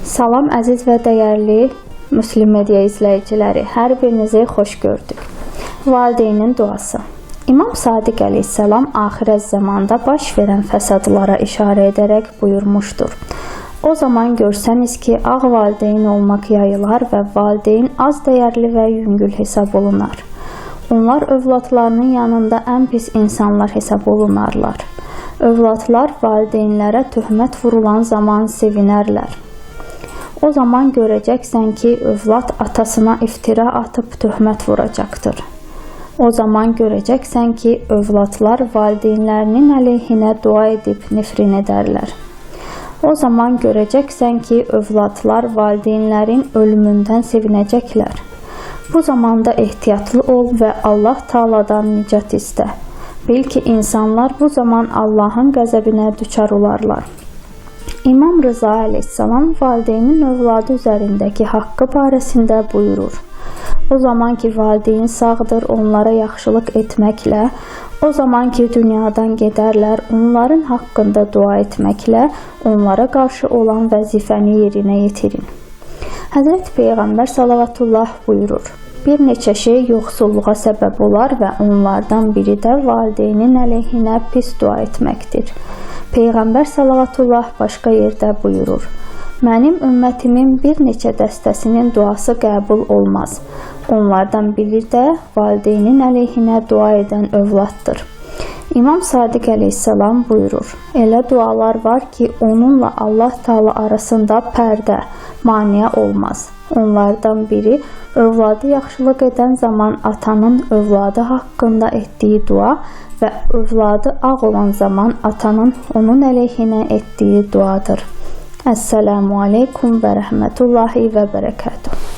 Salam əziz və dəyərli Müslim Media izləyiciləri, hər birinizi xoş gördük. Valideynin duası. İmam Sadiq əleyhissalam axirət zamanda baş verən fəsadlara işarə edərək buyurmuşdur. O zaman görsəniz ki, ağ valideyn olmaq yayılar və valideyn az dəyərli və yüngül hesab olunar. Onlar övladlarının yanında ən pis insanlar hesab olunarlar. Övladlar valideynlərə töhmət vurulan zaman sevinərlər. O zaman görəcəksən ki, övlad atasına iftira atıb töhmət vuracaqdır. O zaman görəcəksən ki, övladlar valideynlərinin əleyhinə dua edib nifrin edərlər. O zaman görəcəksən ki, övladlar valideynlərin ölümündən sevinəcəklər. Bu zamanda ehtiyatlı ol və Allah Taala'dan nicat istə. Bil ki, insanlar bu zaman Allahın qəzəbinə düçar olarlar. İmam Rıza əleyhissalam valideynin övladı üzərindəki haqqı barəsində buyurur. O zaman ki valideyn sağdır, onlara yaxşılıq etməklə, o zaman ki dünyadan gedərlər, onların haqqında dua etməklə onlara qarşı olan vəzifəni yerinə yetirin. Həzrət Peyğəmbər salavatullah buyurur: Bir neçə şey yoxsulluğa səbəb olar və onlardan biri də valideynin əleyhinə pis dua etməkdir. Peyğəmbər salavatullah başqa yerdə buyurur: Mənim ümmətimin bir neçə dəstəsinin duası qəbul olmaz. Onlardan biri də valideynin əleyhinə dua edən övladdır. İmam Sadiq əleyhissalam buyurur: Elə dualar var ki, onunla Allah Taala arasında pərdə, maneə olmaz. Onlardan biri övladı yaxşılıq edən zaman atanın övladı haqqında etdiyi dua və övladı ağ olan zaman atanın onun əleyhinə etdiyi duadır. Əssəlamu aleykum və rəhmətullahi və bərəkətuhu.